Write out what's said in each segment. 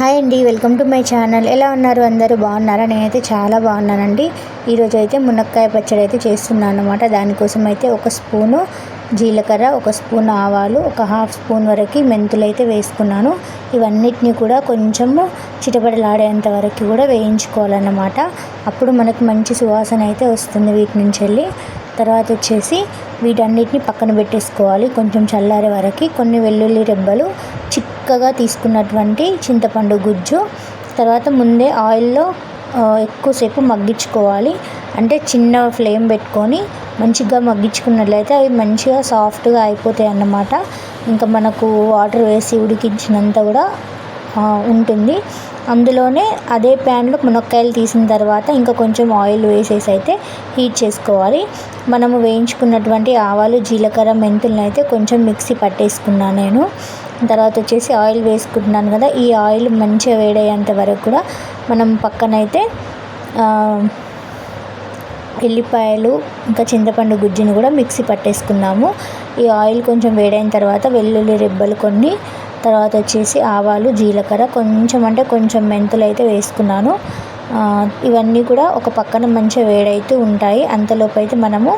Hi అండి welcome to my channel. ఎలా ఉన్నారు అందరూ? బాగున్నారా? నేనైతే చాలా బాగున్నానండి. ఈరోజు అయితే మునక్కాయ పచ్చడి అయితే చేస్తున్నాను అనమాట దానికోసం అయితే ఒక స్పూను జీలకర్ర ఒక స్పూన్ ఆవాలు ఒక హాఫ్ స్పూన్ వరకు మెంతులు అయితే వేసుకున్నాను. ఇవన్నిటిని కూడా కొంచెము చిటపడలాడేంత వరకు కూడా వేయించుకోవాలన్నమాట. అప్పుడు మనకు మంచి సువాసన అయితే వస్తుంది వీటి నుంచి వెళ్ళి. తర్వాత వచ్చేసి వీటన్నిటిని పక్కన పెట్టేసుకోవాలి. కొంచెం చల్లారే వరకు కొన్ని వెల్లుల్లి రెబ్బలు చిక్కగా తీసుకున్నటువంటి చింతపండు గుజ్జు. తర్వాత ముందే ఆయిల్లో ఎక్కువసేపు మగ్గించుకోవాలి. అంటే చిన్న ఫ్లేమ్ పెట్టుకొని మంచిగా మగ్గించుకున్నట్లయితే అవి మంచిగా సాఫ్ట్గా అయిపోతాయి అన్నమాట. ఇంకా మనకు వాటర్ వేసి ఉడికించినంత కూడా ఉంటుంది. అందులోనే అదే ప్యాన్లో మునక్కాయలు తీసిన తర్వాత ఇంకా కొంచెం ఆయిల్ వేసేసి అయితే హీట్ చేసుకోవాలి. మనము వేయించుకున్నటువంటి ఆవాలు జీలకర్ర మెంతులను అయితే కొంచెం మిక్సీ పట్టేసుకున్నాను నేను. తర్వాత వచ్చేసి ఆయిల్ వేసుకుంటున్నాను కదా ఈ ఆయిల్ మంచిగా వేడయ్యేంత వరకు కూడా మనం పక్కనైతే ఎల్లిపాయలు ఇంకా చింతపండు గుజ్జుని కూడా మిక్సీ పట్టేసుకున్నాము ఈ ఆయిల్ కొంచెం వేడైన తర్వాత వెల్లుల్లి రెబ్బలు కొన్ని తర్వాత వచ్చేసి ఆవాలు జీలకర్ర కొంచెం అంటే కొంచెం మెంతులు అయితే వేసుకున్నాను. ఇవన్నీ కూడా ఒక పక్కన మంచిగా వేడైతే ఉంటాయి. అంతలోపు అయితే మనము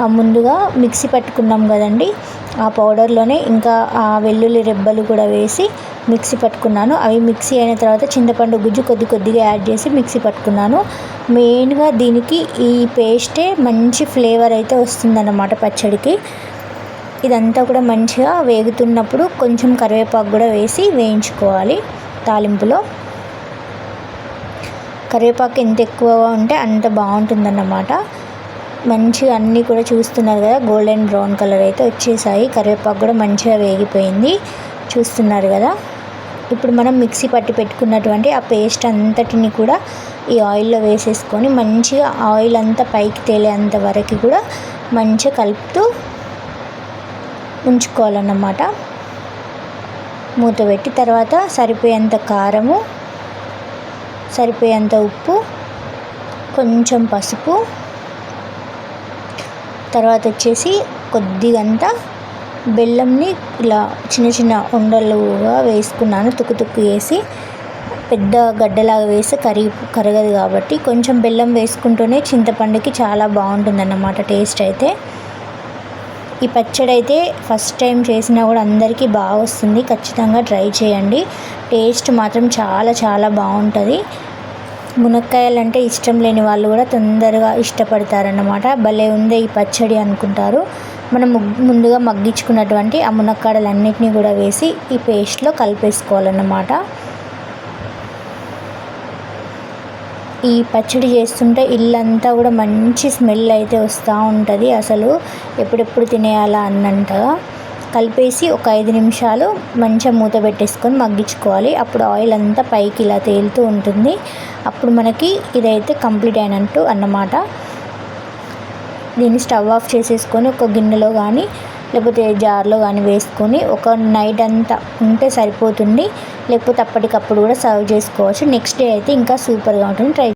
ముందుగా మిక్సీ పట్టుకున్నాం కదండి. ఆ పౌడర్లోనే ఇంకా ఆ వెల్లుల్లి రెబ్బలు కూడా వేసి మిక్సీ పట్టుకున్నాను. అవి మిక్సీ అయిన తర్వాత చింతపండు గుజ్జు కొద్ది కొద్దిగా యాడ్ చేసి మిక్సీ పట్టుకున్నాను. మెయిన్గా దీనికి ఈ పేస్టే మంచి ఫ్లేవర్ అయితే వస్తుందన్నమాట పచ్చడికి. ఇదంతా కూడా మంచిగా వేగుతున్నప్పుడు కొంచెం కరివేపాకు కూడా వేసి వేయించుకోవాలి తాలింపులో. కరివేపాకు ఎంత ఎక్కువగా ఉంటే అంత బాగుంటుందన్నమాట. మంచిగా అన్నీ కూడా చూస్తున్నారు కదా. గోల్డెన్ బ్రౌన్ కలర్ అయితే వచ్చేసాయి. కరివేపాకు కూడా మంచిగా వేగిపోయింది. చూస్తున్నారు కదా. ఇప్పుడు మనం మిక్సీ పట్టి పెట్టుకున్నటువంటి ఆ పేస్ట్ అంతటిని కూడా ఈ ఆయిల్లో వేసేసుకొని మంచిగా ఆయిల్ అంతా పైకి తేలేంత వరకు కూడా మంచిగా కలుపుతూ ఉంచుకోవాలన్నమాట. మూత పెట్టి తర్వాత సరిపోయేంత కారము సరిపోయేంత ఉప్పు కొంచెం పసుపు తర్వాత వచ్చేసి కొద్దిగంత బెల్లంని ఇలా చిన్న చిన్న ఉండలుగా వేసుకున్నాను. తుక్కు తుక్కు వేసి పెద్ద గడ్డలాగా వేస్తే కరిగి కరగదు కాబట్టి కొంచెం బెల్లం వేసుకుంటూనే చింతపండుకి చాలా బాగుంటుందన్నమాట టేస్ట్ అయితే. ఈ పచ్చడి అయితే ఫస్ట్ టైం చేసినా కూడా అందరికీ బాగా వస్తుంది ఖచ్చితంగా ట్రై చేయండి. టేస్ట్ మాత్రం చాలా చాలా బాగుంటుంది. మునక్కాయలు అంటే ఇష్టం లేని వాళ్ళు కూడా తొందరగా ఇష్టపడతారన్నమాట. భలే ఉందే ఈ పచ్చడి అనుకుంటారు. మనం ముందుగా మగ్గించుకున్నటువంటి ఆ మునక్కాడలన్నిటినీ కూడా వేసి ఈ పేస్ట్లో కలిపేసుకోవాలన్నమాట. ఈ పచ్చడి చేస్తుంటే ఇల్లంతా కూడా మంచి స్మెల్ అయితే వస్తూ ఉంటుంది. అసలు ఎప్పుడెప్పుడు తినేయాలా అన్నంతగా. కలిపేసి ఒక ఐదు నిమిషాలు మంచిగా మూత పెట్టేసుకొని మగ్గించుకోవాలి. అప్పుడు ఆయిల్ అంతా పైకి ఇలా తేలుతూ ఉంటుంది. అప్పుడు మనకి ఇదైతే కంప్లీట్ అయినట్టు అన్నమాట. దీన్ని స్టవ్ ఆఫ్ చేసేసుకొని ఒక గిన్నెలో కానీ లేకపోతే జార్లో కానీ వేసుకొని ఒక నైట్ అంతా ఉంటే సరిపోతుంది. లేకపోతే అప్పటికప్పుడు కూడా సర్వ్ చేసుకోవచ్చు. నెక్స్ట్ డే అయితే ఇంకా సూపర్గా ఉంటుంది. ట్రై